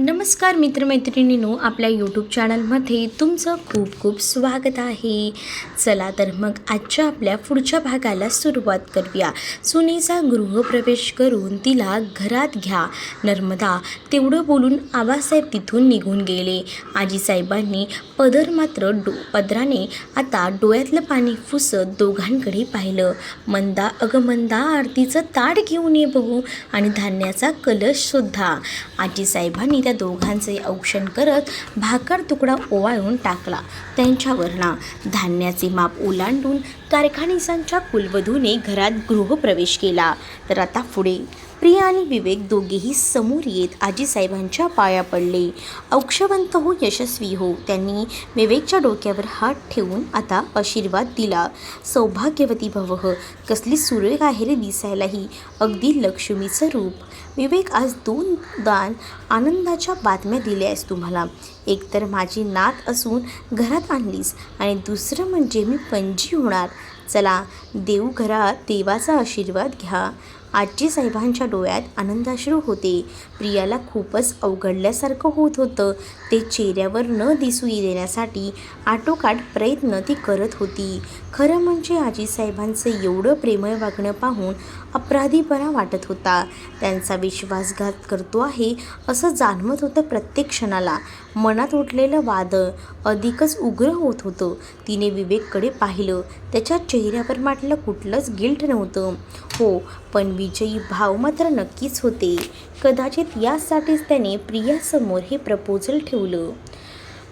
नमस्कार मित्रमैत्रिणींनो आपल्या यूट्यूब चॅनलमध्ये तुमचं खूप खूप स्वागत आहे. चला तर मग आजच्या आपल्या पुढच्या भागाला सुरुवात करूया. सुनेचा गृहप्रवेश करून तिला घरात घ्या. नर्मदा तेवढं बोलून आबासाहेब तिथून निघून गेले. आजीसाहेबांनी पदर मात्र डो पदराने आता डोळ्यातलं पाणी फुसत दोघांकडे पाहिलं. मंदा अगं मंदा आरतीचं ताट घेऊन ये बघू आणि धान्याचा कलशसुद्धा आजीसाहेबांनी त्या दोघांचे औक्षण करत भाकर तुकडा ओवाळून टाकला. त्यांच्यावरना धान्याचे माप ओलांडून कारखानिसांच्या कुलवधूने घरात गृहप्रवेश केला. तर आता पुढे प्रिया आणि विवेक दोघेही समोर येत आजीसाहेबांच्या पाया पडले. औक्षवंत हो यशस्वी हो त्यांनी विवेकच्या डोक्यावर हात ठेवून आता आशीर्वाद दिला. सौभाग्यवती भवह कसली सुरेख आहे दिसायलाही अगदी लक्ष्मीचं रूप. विवेक आज दोन दान आनंदाच्या बातम्या दिल्या आहेस तुम्हाला. एकतर माझी नात असून घरात आणलीस आणि दुसरं म्हणजे मी पणजी होणार. चला देवघरात देवाचा आशीर्वाद घ्या. आजी साहेबांच्या डोळ्यात आनंदाश्रू होते. प्रियाला खूपच अवघडल्यासारखं होत होतं. ते चेहऱ्यावर न दिसू देण्यासाठी आटोकाट प्रयत्न ती करत होती. खरं म्हणजे आजीसाहेबांचं एवढं प्रेमळ वागणं पाहून अपराधीपणा वाटत होता. त्यांचा विश्वासघात करतो आहे असं जाणवत होतं प्रत्येक क्षणाला. मनात उठलेलं वादळ अधिकच उग्र होत होतं. तिने विवेककडे पाहिलं. त्याच्या चेहऱ्यावर माटलं कुठलंच गिल्ट नव्हतं. हो पण विजयी भाव मात्र नक्कीच होते. कदाचित यासाठीच त्याने प्रियासमोर हे प्रपोजल ठेवलं.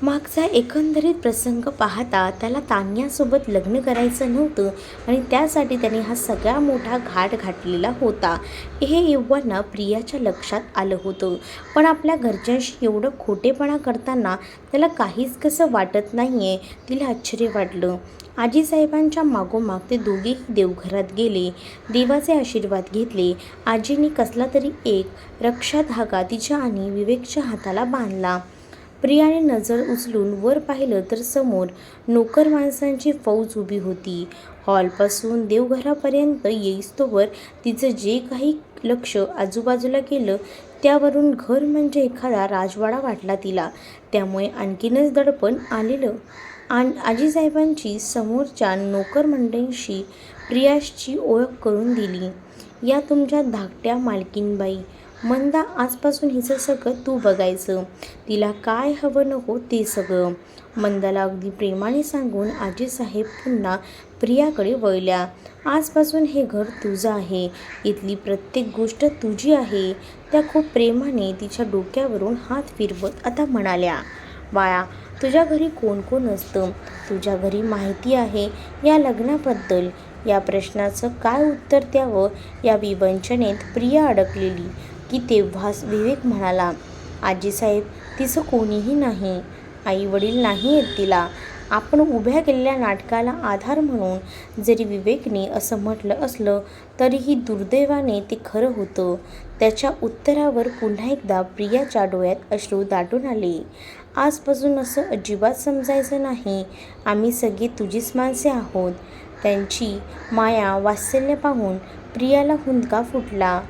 मागचा एकंदरीत प्रसंग पाहता त्याला तान्यासोबत लग्न करायचं नव्हतं आणि त्यासाठी त्याने हा सगळा मोठा घाट घातलेला होता. हे एव्हाना प्रियाच्या लक्षात आलं होतं. पण आपल्या घरच्यांशी एवढं खोटेपणा करताना त्याला काहीच कसं वाटत नाही आहे तिला आश्चर्य वाटलं. आजीसाहेबांच्या मागोमाग ते दोघेही देवघरात गेले. देवाचे आशीर्वाद घेतले. आजीने कसला तरी एक रक्षा धागा तिच्या आणि विवेकच्या हाताला बांधला. प्रियाने नजर उचलून वर पाहिलं तर समोर नोकर माणसांची फौज उभी होती. हॉलपासून देवघरापर्यंत येईस्तोवर तिचं जे काही लक्ष आजूबाजूला गेलं त्यावरून घर म्हणजे एखादा राजवाडा वाटला तिला. त्यामुळे आणखीनच दडपण आलेलं. आण आजीसाहेबांची समोरच्या नोकर मंडळींशी प्रियाशची ओळख करून दिली. या तुमच्या धाकट्या मालकीनबाई. मंदा आजपासून हिचं सगळं तू बघायचं. तिला काय हवं नको ते सगळं. मंदाला अगदी प्रेमाने सांगून आजीसाहेब पुन्हा प्रियाकडे वळल्या. आजपासून हे घर तुझं आहे. इथली प्रत्येक गोष्ट तुझी आहे. त्या खूप प्रेमाने तिच्या डोक्यावरून हात फिरवत आता म्हणाल्या बाळा तुझ्या घरी कोण कोण असतं? तुझ्या घरी माहिती आहे या लग्नाबद्दल. या प्रश्नाचं काय उत्तर द्यावं? या विवंचनेत प्रिया अडकलेली. की तेव्हाच विवेक म्हणाला आजीसाहेब तिचं कोणीही नाही. आई वडील नाही आहेत तिला. आपण उभ्या केलेल्या नाटकाला आधार म्हणून जरी विवेकने असं म्हटलं असलं तरीही दुर्दैवाने ते खरं होतं. त्याच्या उत्तरावर पुन्हा एकदा प्रियाच्या डोळ्यात अश्रू दाटून आले. आजपासून असं अजिबात समजायचं नाही. आम्ही सगळी तुझीच माणसे आहोत. त्यांची माया वात्सल्य पाहून प्रियाला हुंदका फुटला.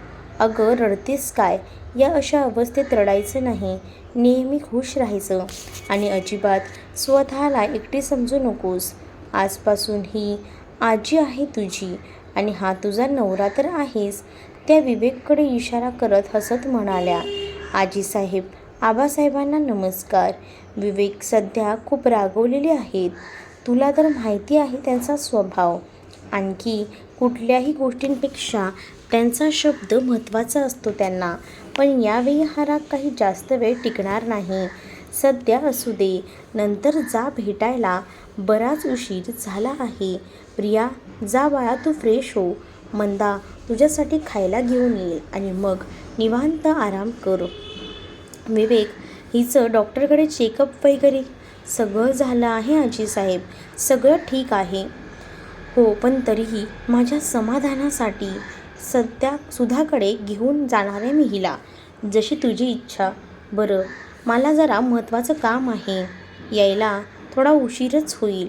अगं रडतेस काय? या अशा अवस्थेत रडायचं नाही. नेहमी खुश राहायचं. आणि अजिबात स्वतःला एकटी समजू नकोस. आजपासून ही आजी आहे तुझी आणि हा तुझा नवरा तर आहेस. त्या विवेककडे इशारा करत हसत म्हणाल्या आजीसाहेब आबासाहेबांना नमस्कार. विवेक सध्या खूप रागवलेले आहेत. तुला तर माहिती आहे त्यांचा स्वभाव. आणखी कुठल्याही गोष्टींपेक्षा त्यांचा शब्द महत्त्वाचा असतो त्यांना. पण यावेळी हा राग काही जास्त वेळ टिकणार नाही. सध्या असू दे नंतर जा भेटायला. बराच उशीर झाला आहे. प्रिया जा बाळा तू फ्रेश हो. मंदा तुझ्यासाठी खायला घेऊन येईल. आणि मग निवांत आराम कर. विवेक हिचं डॉक्टरकडे चेकअप वगैरे? सगळं झालं आहे आजी साहेब. सगळं ठीक आहे. हो पण तरीही माझ्या समाधानासाठी. सध्या सुधाकडे घेऊन जाणारे मी हिला जशी तुझी इच्छा. बरं मला जरा महत्त्वाचं काम आहे. यायला थोडा उशीरच होईल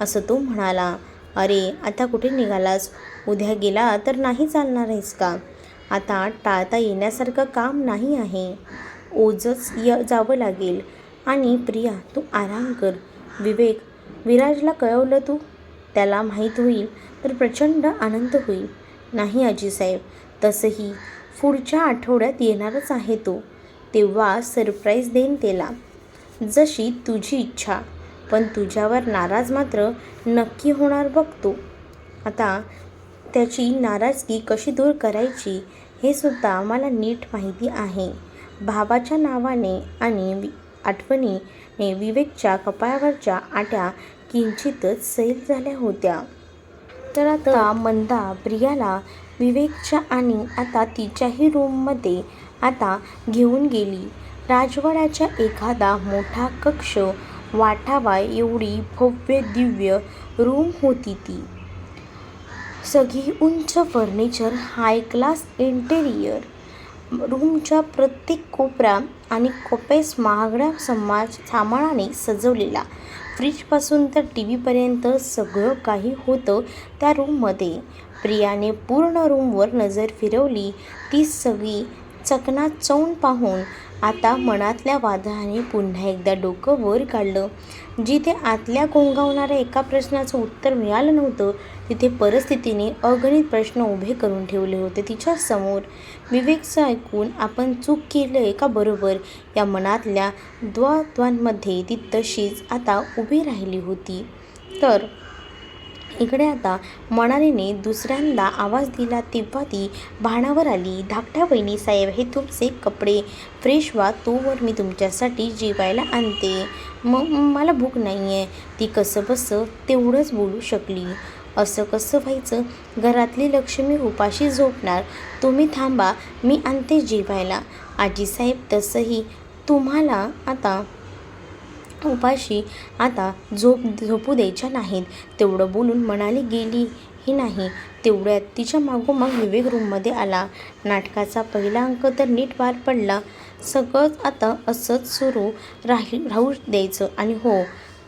असं तो म्हणाला. अरे आता कुठे निघालास? उद्या गेला तर नाही चालणार आहेस का? आता टाळता येण्यासारखं काम नाही आहे. ओझंच य जावं लागेल. आणि प्रिया तू आराम कर. विवेक विराजला कळवलं तू? त्याला माहीत होईल तर प्रचंड आनंद होईल. नाही आजीसाहेब. तसंही पुढच्या आठवड्यात येणारच आहे तो. तेव्हा सरप्राईज देईन त्याला. जशी तुझी इच्छा पण तुझ्यावर नाराज मात्र नक्की होणार बघतो आता त्याची नाराजगी कशी दूर करायची हे सुद्धा मला नीट माहिती आहे. भावाच्या नावाने आणि आठवणीने विवेकच्या कपाळावरच्या आट्या किंचितच सैल झाल्या होत्या. तर आता मंदा प्रियाला विवेकच्या आणि आता तिच्याही रूममध्ये आता घेऊन गेली. राजवाड्याच्या एखादा मोठा कक्ष वाटावा एवढी भव्य दिव्य रूम होती ती. सगळी उंच फर्निचर हाय क्लास इंटेरियर रूमच्या प्रत्येक कोपरा आणि कोपेस महागड्या समाज सामानाने सजवलेला. फ्रीजपासून तर टी व्हीपर्यंत सगळं काही होतं त्या रूममध्ये. प्रियाने पूर्ण रूमवर नजर फिरवली. ती सगळी चकनाचौन पाहून आता मनातल्या वादाने पुन्हा एकदा डोकं वर काढलं. जिथे आतल्या गोंगावणाऱ्या एका प्रश्नाचं उत्तर मिळालं नव्हतं तिथे परिस्थितीने अगणित प्रश्न उभे करून ठेवले होते तिच्या समोर. विवेकचं ऐकून आपण चूक केलं आहे का बरोबर? या मनातल्या द्वंद्वांमध्ये ती तशीच आता उभी राहिली होती. तर इकडे आता मनालीने दुसऱ्यांदा आवाज दिला तेव्हा ती भाणावर आली. धाकट्या बहिणी साहेब हे तुमचे कपडे फ्रेश व्हा तोवर मी तुमच्यासाठी जेवायला आणते. मग मला भूक नाही आहे ती कसं बसं तेवढंच बोलू शकली. असं कसं व्हायचं? घरातली लक्ष्मी उपाशी झोपणार. तुम्ही थांबा मी आणते जेवायला. आजीसाहेब तसंही तुम्हाला आता उपाशी आता झोप झोपू द्यायच्या नाहीत. तेवढं बोलून म्हणाली गेली ही नाही. तेवढ्यात तिच्या मागोमाग विवेक रूममध्ये आला. नाटकाचा पहिला अंक तर नीट पार पडला. सगळंच आता असंच सुरू राही राहू द्यायचं. आणि हो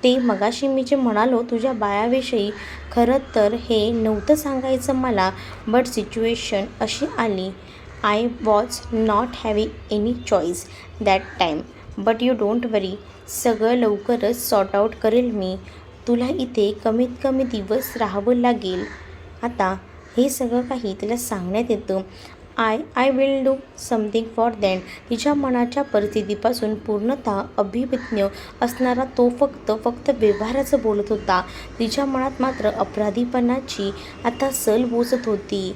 ते मगाशी मी जे म्हणालो तुझ्या बायाविषयी खरं तर हे नव्हतं सांगायचं मला बट सिच्युएशन अशी आली. I was not having any choice that time but you don't worry सगळं लवकरच सॉर्ट आऊट करेल मी. तुला इथे कमीत कमी दिवस राहावं लागेल. आता हे सगळं काही तिला सांगण्यात येतं. I I will do something for than तिच्या मनाच्या परिस्थितीपासून पूर्णतः अभिविज्ञ असणारा तो फक्त फक्त व्यवहाराचं बोलत होता. तिच्या मनात मात्र अपराधीपणाची आता सल बोचत होती.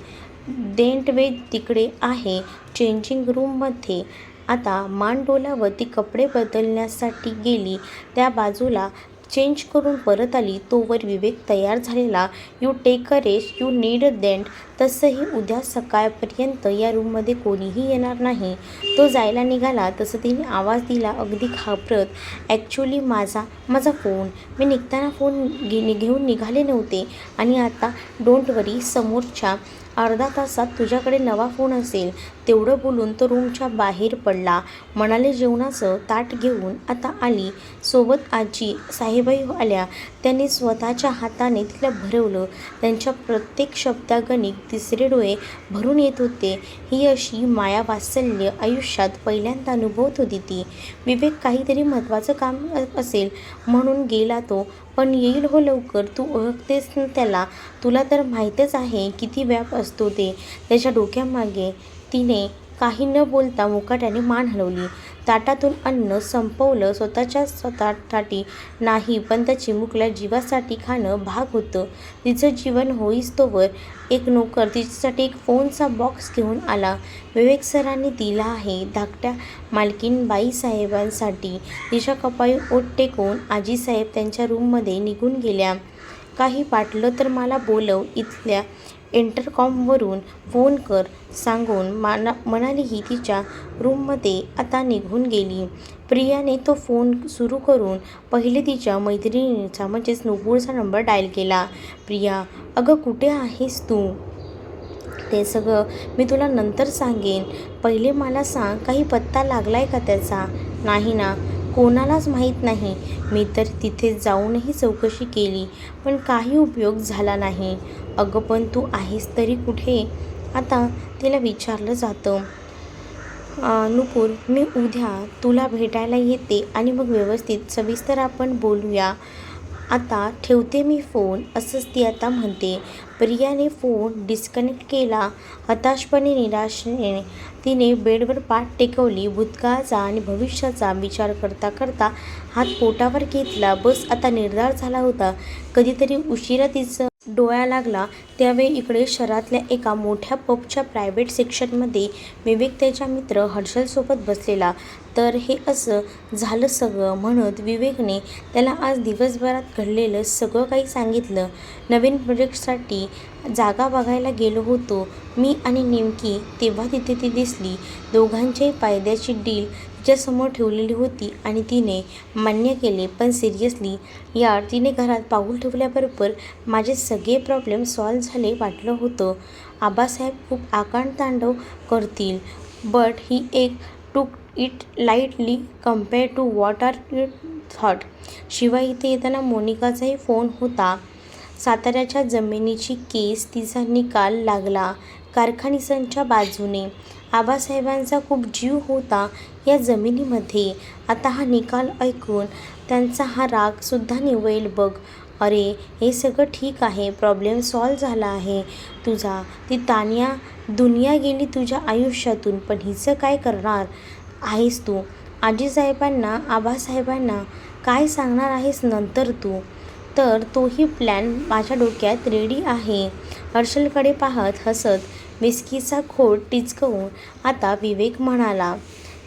डेंट वे तिकडे आहे. चेंजिंग रूममध्ये आता मानडोल्यावर ती कपडे बदलण्यासाठी गेली. त्या बाजूला चेंज करून परत आली तोवर विवेक तयार झालेला you take a rest you need a dent तसंही उद्या सकाळपर्यंत या रूममध्ये कोणीही येणार नाही. तो जायला निघाला तसं तिने आवाज दिला अगदी घाबरत ॲक्च्युली माझा माझा फोन मी निघताना फोन घे घेऊन निघाले नव्हते. आणि आता डोंट वरी समोरच्या अर्धा तासात तुझ्याकडे नवा फोन असेल. तेवढं बोलून तो रूमच्या बाहेर पडला. म्हणाले जेवणाचं ताट घेऊन आता आली. सोबत आजी साहेबाई आल्या. त्यांनी स्वतःच्या हाताने तिला भरवलं. त्यांच्या प्रत्येक शब्दागणिक तिसरे डोळे भरून येत होते. ही अशी माया वात्सल्य आयुष्यात पहिल्यांदा अनुभवत होती ती. विवेक काहीतरी महत्त्वाचं काम असेल म्हणून गेला तो. पण येईल हो लवकर तू ओळखतेस त्याला. तुला तर माहीतच आहे किती व्याप असतो ते. त्याच्या डोक्यामागे तिने काही न बोलता मुकाट्याने मान हलवली. ताटातून अन्न संपवलं. स्वतःच्या स्वतःसाठी नाही पण त्या चिमुकला जीवासाठी खाणं भाग होतं. तिचं जीवन होईस तोवर एक नोकर तिच्यासाठी एक फोनचा बॉक्स घेऊन आला. विवेक सरांनी दिला आहे. धाकट्या मालकीन बाईसाहेबांसाठी तिच्या कपाळी ओट टेकून आजीसाहेब त्यांच्या रूममध्ये निघून गेल्या. काही वाटलं तर मला बोलव. इथल्या इंटरकॉमवरून फोन कर सांगून माना मनाली ही तिच्या रूममध्ये आता निघून गेली. प्रियाने तो फोन सुरू करून पहिले तिच्या मैत्रिणीचा म्हणजेच नुपूरचा नंबर डायल केला. प्रिया अगं कुठे आहेस तू? ते सगळं मी तुला नंतर सांगेन. पहिले मला सांग काही पत्ता लागला आहे का त्याचा? नाही ना कोणालाच माहीत नाही. मी तर तिथे जाऊनही चौकशी केली पण काही उपयोग झाला नाही. अगं पण तू आहेस तरी कुठे? आता तिला विचारलं जातं. नुपूर मी उद्या तुला भेटायला येते आणि मग व्यवस्थित सविस्तर आपण बोलूया. आता ठेवते मी फोन असंच ती आता म्हणते. प्रियाने फोन डिस्कनेक्ट केला. हताशपणे निराशेने तिने बेडवर पाठ टेकवली. भूतकाळाचा आणि भविष्याचा विचार करता करता हात पोटावर घेतला. बस आता निर्धार झाला होता. कधीतरी उशिरा तिचं डोळा लागला त्यावेळी इकडे शहरातल्या एका मोठ्या पबच्या प्रायव्हेट सेक्शनमध्ये विवेक त्याच्या मित्र हर्षलसोबत बसलेला. तर हे असं झालं सगळं म्हणत विवेकने त्याला आज दिवसभरात घडलेलं सगळं काही सांगितलं. नवीन प्रोजेक्टसाठी जागा बघायला गेलो होतो. मी आणि नेमकी तेव्हा तिथे ती दिसली. दोघांच्याही फायद्याची डील तिच्यासमोर ठेवलेली होती आणि तिने मान्य केले पण सिरियसली यार तिने घरात पाऊल ठेवल्याबरोबर माझे सगळे प्रॉब्लेम सॉल्व झाले वाटलं होतं. आबासाहेब खूप आकांडतांडव करतील बट ही एक took it lightly compare to what are you thought शिवाय इथे येताना मोनिकाचाही फोन होता. साताऱ्याच्या जमिनीची केस तिचा निकाल लागला कारखानिसांच्या बाजूने. आबासाहेबांचा खूप जीव होता या जमिनीमध्ये. आता हा निकाल ऐकून त्यांचा हा रागसुद्धा निवळेल बघ. अरे हे सगळं ठीक आहे प्रॉब्लेम सॉल्व झाला आहे. तुझा ती तानिया दुनिया गेली तुझ्या आयुष्यातून पण हिचं काय करणार आहेस तू? आजीसाहेबांना आबासाहेबांना काय सांगणार आहेस नंतर तू? तर तोही प्लॅन माझ्या डोक्यात रेडी आहे. हर्षलकडे पाहत हसत विस्कीचा खोड टिचकवून आता विवेक म्हणाला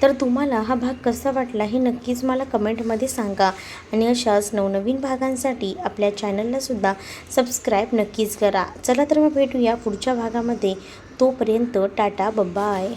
तर तुम्हाला हा भाग कसा वाटला हे नक्कीच मला कमेंटमध्ये सांगा आणि अशाच नवनवीन भागांसाठी आपल्या चॅनललासुद्धा सबस्क्राईब नक्कीच करा. चला तर मग भेटूया पुढच्या भागामध्ये. तोपर्यंत टाटा बब्बाय